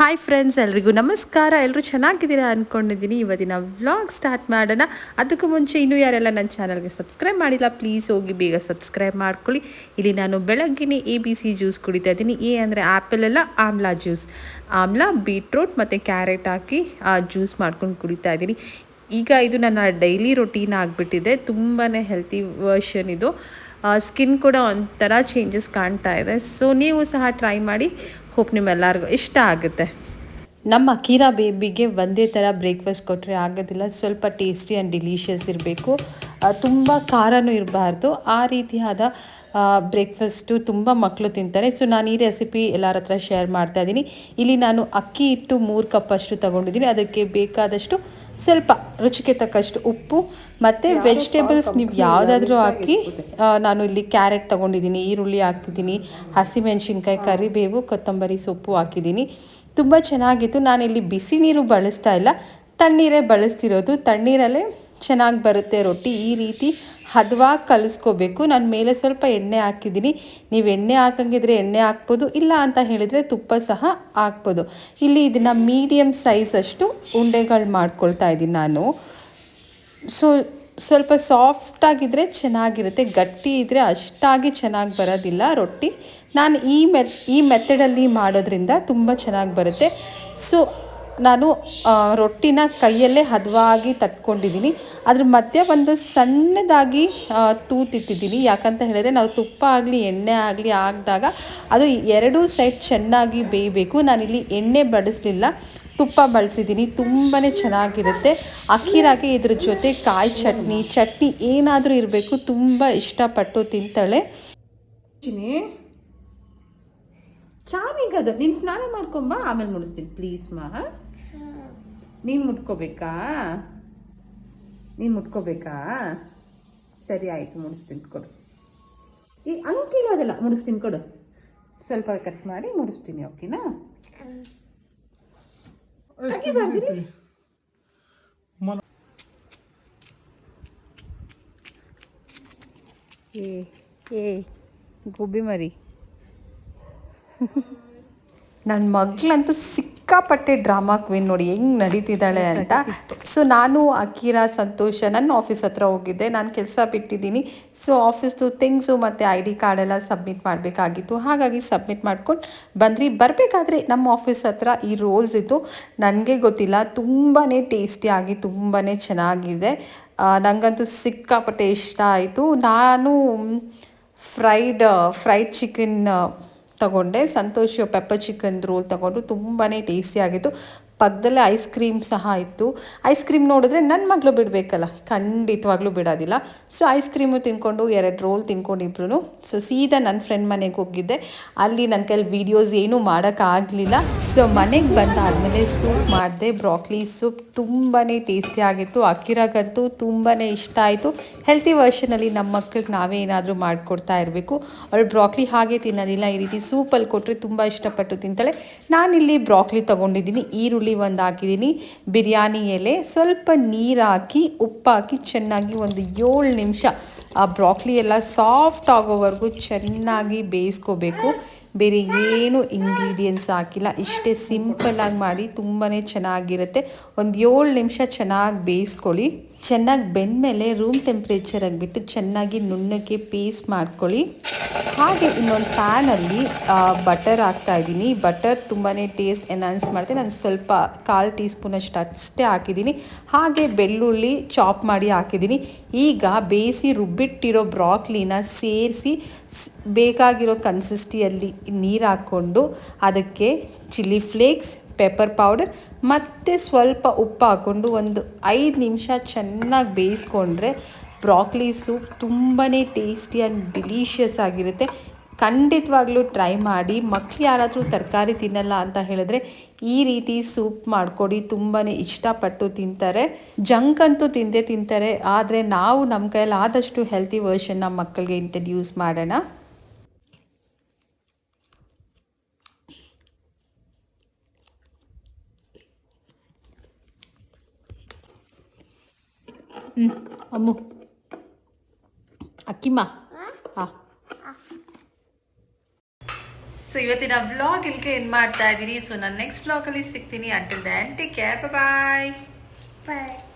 Hi friends ಎಲ್ರಿಗೂ ನಮಸ್ಕಾರ. ಎಲ್ಲರೂ ಚೆನ್ನಾಗಿದ್ದೀರಾ ಅಂದ್ಕೊಂಡಿದ್ದೀನಿ ಇವತ್ತಿನ ವ್ಲಾಗ್ ಸ್ಟಾರ್ಟ್ ಮಾಡೋಣ. ಅದಕ್ಕೂ ಮುಂಚೆ ಇನ್ನೂ ಯಾರೆಲ್ಲ ನನ್ನ ಚಾನಲ್ಗೆ ಸಬ್ಸ್ಕ್ರೈಬ್ ಮಾಡಿಲ್ಲ ಪ್ಲೀಸ್ ಹೋಗಿ ಬೇಗ ಸಬ್ಸ್ಕ್ರೈಬ್ ಮಾಡ್ಕೊಳ್ಳಿ. ಇಲ್ಲಿ ನಾನು ಬೆಳಗ್ಗೆನೇ ಎ ಬಿ ಸಿ ಜ್ಯೂಸ್ ಕುಡಿತಾ ಇದ್ದೀನಿ. ಎ ಅಂದರೆ ಆ್ಯಪಲ್ ಎಲ್ಲ ಆಮ್ಲಾ ಜ್ಯೂಸ್ ಆಮ್ಲಾ ಬೀಟ್ರೂಟ್ ಮತ್ತು ಕ್ಯಾರೆಟ್ ಹಾಕಿ, ಆ ಜ್ಯೂಸ್ ಮಾಡ್ಕೊಂಡು ಕುಡಿತಾ ಇದ್ದೀನಿ. ಈಗ ಇದು ನನ್ನ ಡೈಲಿ ರೊಟೀನ್ ಆಗಿಬಿಟ್ಟಿದೆ. ತುಂಬಾ ಹೆಲ್ತಿ ವರ್ಷನ್ ಇದು. ಸ್ಕಿನ್ ಕೂಡ ಒಂಥರ ಚೇಂಜಸ್ ಕಾಣ್ತಾ ಇದೆ. ಸೊ ನೀವು ಸಹ ಟ್ರೈ ಮಾಡಿ. ಹೋಪ್ ನಿಮ್ಮೆಲ್ಲರಿಗೂ ಇಷ್ಟ ಆಗುತ್ತೆ. ನಮ್ಮ ಕೀರಾ ಬೇಬಿಗೆ ಒಂದೇ ಥರ ಬ್ರೇಕ್ಫಾಸ್ಟ್ ಕೊಟ್ಟರೆ ಆಗೋದಿಲ್ಲ. ಸ್ವಲ್ಪ ಟೇಸ್ಟಿ ಆ್ಯಂಡ್ ಡಿಲೀಷಿಯಸ್ ಇರಬೇಕು. ತುಂಬ ಖಾರನೂ ಇರಬಾರ್ದು. ಆ ರೀತಿಯಾದ ಬ್ರೇಕ್ಫಾಸ್ಟು ತುಂಬ ಮಕ್ಕಳು ತಿಂತಾರೆ. ಸೊ ನಾನು ಈ ರೆಸಿಪಿ ಎಲ್ಲರ ಹತ್ರ ಶೇರ್ ಮಾಡ್ತಾ ಇದ್ದೀನಿ ಇಲ್ಲಿ ನಾನು ಅಕ್ಕಿ ಇಟ್ಟು ಮೂರು ಕಪ್ ಅಷ್ಟು ತೊಗೊಂಡಿದ್ದೀನಿ. ಅದಕ್ಕೆ ಬೇಕಾದಷ್ಟು ಸ್ವಲ್ಪ ರುಚಿಗೆ ತಕ್ಕಷ್ಟು ಉಪ್ಪು ಮತ್ತು ವೆಜಿಟೇಬಲ್ಸ್ ನೀವು ಯಾವುದಾದ್ರೂ ಹಾಕಿ ನಾನು ಇಲ್ಲಿ ಕ್ಯಾರೆಟ್ ತೊಗೊಂಡಿದ್ದೀನಿ ಈರುಳ್ಳಿ ಹಾಕಿದ್ದೀನಿ ಹಸಿಮೆಣಸಿನ್ಕಾಯಿ ಕರಿಬೇವು ಕೊತ್ತಂಬರಿ ಸೊಪ್ಪು ಹಾಕಿದ್ದೀನಿ. ತುಂಬ ಚೆನ್ನಾಗಿತ್ತು. ನಾನಿಲ್ಲಿ ಬಿಸಿ ನೀರು ಬಳಸ್ತಾ ಇಲ್ಲ. ತಣ್ಣೀರೇ ಬಳಸ್ತಿರೋದು. ತಣ್ಣೀರಲ್ಲೇ ಚೆನ್ನಾಗಿ ಬರುತ್ತೆ ರೊಟ್ಟಿ, ಈ ರೀತಿ ಹದವಾಗಿ ಕಲಿಸ್ಕೋಬೇಕು. ನಾನು ಮೇಲೆ ಸ್ವಲ್ಪ ಎಣ್ಣೆ ಹಾಕಿದ್ದೀನಿ. ನೀವು ಎಣ್ಣೆ ಹಾಕಂಗಿದ್ರೆ ಎಣ್ಣೆ ಹಾಕ್ಬೋದು, ಇಲ್ಲ ಅಂತ ಹೇಳಿದರೆ ತುಪ್ಪ ಸಹ ಹಾಕ್ಬೋದು. ಇಲ್ಲಿ ಇದನ್ನು ಮೀಡಿಯಮ್ ಸೈಜ್ ಅಷ್ಟು ಉಂಡೆಗಳು ಮಾಡ್ಕೊಳ್ತಾ ಇದ್ದೀನಿ ನಾನು. ಸೊ, ಸ್ವಲ್ಪ ಸಾಫ್ಟಾಗಿದ್ದರೆ ಚೆನ್ನಾಗಿರುತ್ತೆ. ಗಟ್ಟಿ ಇದ್ದರೆ ಅಷ್ಟಾಗಿ ಚೆನ್ನಾಗಿ ಬರೋದಿಲ್ಲ ರೊಟ್ಟಿ. ನಾನು ಈ ಮೆತ್, ಈ ಮೆಥಡಲ್ಲಿ ಮಾಡೋದ್ರಿಂದ ತುಂಬ ಚೆನ್ನಾಗಿ ಬರುತ್ತೆ. ಸೊ ನಾನು ರೊಟ್ಟಿನ ಕೈಯಲ್ಲೇ ಹದವಾಗಿ ತಟ್ಕೊಂಡಿದ್ದೀನಿ. ಅದ್ರ ಮಧ್ಯೆ ಒಂದು ಸಣ್ಣದಾಗಿ ತೂತಿಟ್ಟಿದ್ದೀನಿ ಯಾಕಂತ ಹೇಳಿದ್ರೆ ನಾವು ತುಪ್ಪ ಆಗಲಿ, ಎಣ್ಣೆ ಆಗಲಿ ಹಾಕಿದಾಗ ಅದು ಎರಡೂ ಸೈಡ್ ಚೆನ್ನಾಗಿ ಬೇಯಬೇಕು. ನಾನಿಲ್ಲಿ ಎಣ್ಣೆ ಬಳಸಲಿಲ್ಲ ತುಪ್ಪ ಬಳಸಿದ್ದೀನಿ. ತುಂಬಾ ಚೆನ್ನಾಗಿರುತ್ತೆ. ಅಕ್ಕಿರಾಗೆ ಇದ್ರ ಜೊತೆ ಕಾಯಿ ಚಟ್ನಿ ಚಟ್ನಿ ಏನಾದರೂ ಇರಬೇಕು. ತುಂಬ ಇಷ್ಟಪಟ್ಟು ತಿಂತಾಳೆ. ಚಾಮಿಗದು ನೀನು ಸ್ನಾನ ಮಾಡ್ಕೊಂಬ ಆಮೇಲೆ ಮುಡಿಸ್ತೀನಿ. ಪ್ಲೀಸ್ ಮಾ. ನೀನು ಮುಟ್ಕೋಬೇಕಾ? ನೀನು ಮುಟ್ಕೋಬೇಕಾ? ಸರಿ ಆಯಿತು ಮುಡಿಸ್ತೀನಿ ಕೊಡು. ಈ ಅಂಕಿಳೋದಲ್ಲ ಮುಡಿಸ್ತೀನಿ ಕೊಡು. ಸ್ವಲ್ಪ ಕಟ್ ಮಾಡಿ ಮುಡಿಸ್ತೀನಿ ಓಕೆನಾ? ಏ ಏ ಗೋಬಿ ಮರಿ. ನನ್ನ ಮಗಳಂತೂ ಸಿಕ್ಕಾಪಟ್ಟೆ ಡ್ರಾಮಾ ಕ್ವೀನ್ ನೋಡಿ ಹೆಂಗೆ ನಡೀತಿದ್ದಾಳೆ ಅಂತ. ಸೊ ನಾನು ಅಕೀರಾ ಸಂತೋಷ ನನ್ನ ಆಫೀಸ್ ಹತ್ರ ಹೋಗಿದ್ದೆ. ನಾನು ಕೆಲಸ ಬಿಟ್ಟಿದ್ದೀನಿ. ಸೊ ಆಫೀಸ್ದು ಥಿಂಗ್ಸು ಮತ್ತು ಐ ಡಿ ಕಾರ್ಡ್ ಎಲ್ಲ ಸಬ್ಮಿಟ್ ಮಾಡಬೇಕಾಗಿತ್ತು. ಹಾಗಾಗಿ ಸಬ್ಮಿಟ್ ಮಾಡ್ಕೊಂಡು ಬಂದ್ರಿ ಬರಬೇಕಾದ್ರೆ ನಮ್ಮ ಆಫೀಸ್ ಹತ್ರ ಈ ರೋಲ್ಸ್ ಇತ್ತು. ನನಗೆ ಗೊತ್ತಿಲ್ಲ. ತುಂಬಾ ಟೇಸ್ಟಿಯಾಗಿ ತುಂಬಾ ಚೆನ್ನಾಗಿದೆ. ನನಗಂತೂ ಸಿಕ್ಕಾಪಟ್ಟೆ ಇಷ್ಟ ಆಯಿತು. ನಾನು ಫ್ರೈಡ್ ಫ್ರೈಡ್ ಚಿಕನ್ ತಗೊಂಡೆ. ಸಂತೋಷ ಪೆಪ್ಪರ್ ಚಿಕನ್ ರೋಲ್ ತಗೊಂಡು ತುಂಬಾ ಟೇಸ್ಟಿ ಆಗಿತ್ತು. ಪಕ್ಕದಲ್ಲೇ ಐಸ್ ಕ್ರೀಮ್ ಸಹ ಇತ್ತು. ಐಸ್ ಕ್ರೀಮ್ ನೋಡಿದ್ರೆ ನನ್ನ ಮಗಳು ಬಿಡಬೇಕಲ್ಲ, ಖಂಡಿತವಾಗ್ಲೂ ಬಿಡೋದಿಲ್ಲ. ಸೊ ಐಸ್ ಕ್ರೀಮು ತಿನ್ಕೊಂಡು, ಎರಡು ರೋಲ್ ತಿನ್ಕೊಂಡಿಬ್ರು ಸೊ ಸೀದಾ ನನ್ನ ಫ್ರೆಂಡ್ ಮನೆಗೆ ಹೋಗಿದ್ದೆ. ಅಲ್ಲಿ ನನ್ನ ಕೈಲಿ ವೀಡಿಯೋಸ್ ಏನೂ ಮಾಡೋಕ್ಕಾಗಲಿಲ್ಲ ಸೊ ಮನೆಗೆ ಬಂದಾದಮೇಲೆ ಸೂಪ್ ಮಾಡಿದೆ ಬ್ರಾಕ್ಲಿ ಸೂಪ್ ತುಂಬಾ ಟೇಸ್ಟಿ ಆಗಿತ್ತು. ಅಕ್ಕಿರಾಗಂತೂ ತುಂಬಾ ಇಷ್ಟ ಆಯಿತು. ಹೆಲ್ತಿ ವರ್ಷನಲ್ಲಿ ನಮ್ಮ ಮಕ್ಕಳಿಗೆ ನಾವೇ ಏನಾದರೂ ಮಾಡಿಕೊಡ್ತಾ ಇರಬೇಕು. ಅವಳು ಬ್ರಾಕ್ಲಿ ಹಾಗೆ ತಿನ್ನೋದಿಲ್ಲ. ಈ ರೀತಿ ಸೂಪಲ್ಲಿ ಕೊಟ್ಟರೆ ತುಂಬ ಇಷ್ಟಪಟ್ಟು ತಿಂತಾಳೆ. ನಾನಿಲ್ಲಿ ಬ್ರಾಕ್ಲಿ ತೊಗೊಂಡಿದ್ದೀನಿ, ಈರುಳ್ಳಿ ಒಂದು ಹಾಕಿದ್ದೀನಿ ಬಿರಿಯಾನಿ ಎಲೆ ಸ್ವಲ್ಪ ನೀರು ಹಾಕಿ ಉಪ್ಪು ಹಾಕಿ ಚೆನ್ನಾಗಿ ಒಂದು ಏಳು ನಿಮಿಷ ಆ ಬ್ರಾಕ್ಲಿ ಎಲ್ಲ ಸಾಫ್ಟ್ ಆಗೋವರೆಗೂ ಚೆನ್ನಾಗಿ ಬೇಯಿಸ್ಕೋಬೇಕು. ಬೇರೆ ಏನು ಇಂಗ್ರೀಡಿಯೆಂಟ್ಸ್ ಹಾಕಿಲ್ಲ. ಇಷ್ಟೇ ಸಿಂಪಲ್ಲಾಗಿ ಮಾಡಿ ತುಂಬಾ ಚೆನ್ನಾಗಿರುತ್ತೆ. ಒಂದು ಏಳು ನಿಮಿಷ ಚೆನ್ನಾಗಿ ಬೇಯಿಸ್ಕೊಳ್ಳಿ. ಚೆನ್ನಾಗಿ ಬೆಂದಮೇಲೆ ರೂಮ್ ಟೆಂಪ್ರೇಚರ್ ಆಗಿಬಿಟ್ಟು ಚೆನ್ನಾಗಿ ನುಣ್ಣಕ್ಕೆ ಪೇಸ್ಟ್ ಮಾಡ್ಕೊಳ್ಳಿ. ಹಾಗೆ ಇನ್ನೊಂದು ಪ್ಯಾನಲ್ಲಿ ಬಟರ್ ಹಾಕ್ತಾ ಇದ್ದೀನಿ. ಬಟರ್ ತುಂಬಾ ಟೇಸ್ಟ್ ಎನ್ಹಾನ್ಸ್ ಮಾಡುತ್ತೆ. ನಾನು ಸ್ವಲ್ಪ ಕಾಲು ಟೀ ಸ್ಪೂನ್ ಅಷ್ಟು ಅಷ್ಟೇ ಹಾಕಿದ್ದೀನಿ. ಹಾಗೆ ಬೆಳ್ಳುಳ್ಳಿ ಚಾಪ್ ಮಾಡಿ ಹಾಕಿದ್ದೀನಿ. ಈಗ ಬೇಯಿಸಿ ರುಬ್ಬಿಟ್ಟಿರೋ ಬ್ರಾಕ್ಲಿನ ಸೇರಿಸಿ ಬೇಕಾಗಿರೋ ಕನ್ಸಿಸ್ಟಿಯಲ್ಲಿ ನೀರು ಹಾಕ್ಕೊಂಡು ಅದಕ್ಕೆ ಚಿಲ್ಲಿ ಫ್ಲೇಕ್ಸ್ ಪೆಪ್ಪರ್ ಪೌಡರ್ ಮತ್ತು ಸ್ವಲ್ಪ ಉಪ್ಪು ಹಾಕ್ಕೊಂಡು ಒಂದು ಐದು ನಿಮಿಷ ಚೆನ್ನಾಗಿ ಬೇಯಿಸ್ಕೊಂಡ್ರೆ ಬ್ರಾಕ್ಲಿ ಸೂಪ್ ತುಂಬಾ ಟೇಸ್ಟಿ ಆ್ಯಂಡ್ ಡಿಲೀಷಿಯಸ್ ಆಗಿರುತ್ತೆ. ಖಂಡಿತವಾಗ್ಲೂ ಟ್ರೈ ಮಾಡಿ. ಮಕ್ಳು ಯಾರಾದರೂ ತರಕಾರಿ ತಿನ್ನಲ್ಲ ಅಂತ ಹೇಳಿದ್ರೆ ಈ ರೀತಿ ಸೂಪ್ ಮಾಡಿಕೊಡಿ. ತುಂಬಾ ಇಷ್ಟಪಟ್ಟು ತಿಂತಾರೆ. ಜಂಕ್ ಅಂತೂ ತಿಂದೇ ತಿಂತಾರೆ. ಆದರೆ ನಾವು ನಮ್ಮ ಕೈಯಲ್ಲಿ ಆದಷ್ಟು ಹೆಲ್ತಿ ವರ್ಷನ್ನ ಮಕ್ಕಳಿಗೆ ಇಂಟ್ರಡ್ಯೂಸ್ ಮಾಡೋಣ. ಹ್ಞೂ ಅಮ್ಮು. ಅಕ್ಕಿಮ್ಮ ಹಾಂ. ಸೊ ಇವತ್ತಿನ ವ್ಲಾಗ್ ಇಲ್ಲಿಗೆ ಏನು ಮಾಡ್ತಾ ಇದ್ದೀನಿ ಸೊ ನಾನು ನೆಕ್ಸ್ಟ್ ವ್ಲಾಗಲ್ಲಿ ಸಿಗ್ತೀನಿ. Until then take care bye Bye.